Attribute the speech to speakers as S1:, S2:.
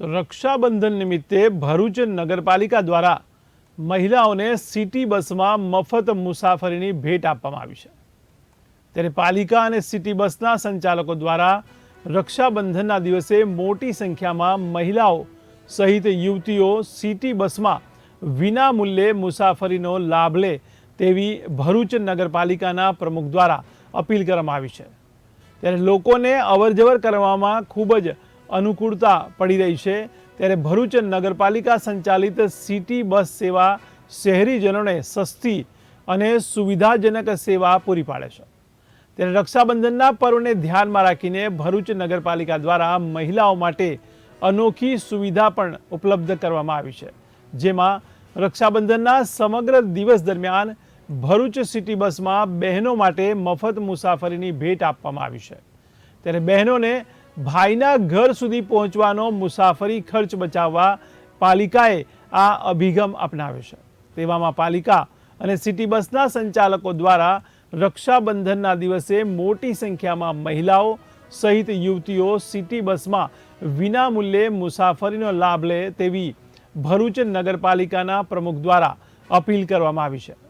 S1: તો રક્ષાબંધન નિમિત્તે ભરૂચ નગરપાલિકા દ્વારા મહિલાઓને સિટી બસમાં મફત મુસાફરીની ભેટ આપવામાં આવી છે. ત્યારે પાલિકા અને સિટી બસના સંચાલકો દ્વારા રક્ષાબંધનના દિવસે મોટી સંખ્યામાં મહિલાઓ સહિત યુવતીઓ સિટી બસમાં વિના મૂલ્યે મુસાફરીનો લાભ લે તેવી ભરૂચ નગરપાલિકાના પ્રમુખ દ્વારા અપીલ કરવામાં આવી છે. ત્યારે લોકોને અવરજવર કરવામાં ખૂબ જ અનુકૂળતા પડી રહી છે. ત્યારે ભરૂચ નગરપાલિકા સંચાલિત સિટી બસ સેવા શહેરીજનોને સસ્તી અને સુવિધાજનક સેવા પૂરી પાડે છે. ત્યારે રક્ષાબંધનના પર્વને ધ્યાનમાં રાખીને ભરૂચ નગરપાલિકા દ્વારા મહિલાઓ માટે અનોખી સુવિધા પણ ઉપલબ્ધ કરવામાં આવી છે. જેમાં રક્ષાબંધનના સમગ્ર દિવસ દરમિયાન ભરૂચ સિટી બસમાં બહેનો માટે મફત મુસાફરીની ભેટ આપવામાં આવી છે. ત્યારે બહેનોને ભાઈના ઘર સુધી પહોંચવાનો મુસાફરી ખર્ચ બચાવવા પાલિકાએ આ અભિગમ અપનાવ્યો છે. તેવામાં પાલિકા અને સિટી બસના સંચાલકો દ્વારા રક્ષાબંધનના દિવસે મોટી સંખ્યામાં મહિલાઓ સહિત યુવતીઓ સિટી બસમાં વિનામૂલ્યે મુસાફરીનો લાભ લે તેવી ભરૂચ નગરપાલિકાના પ્રમુખ દ્વારા અપીલ કરવામાં આવી છે.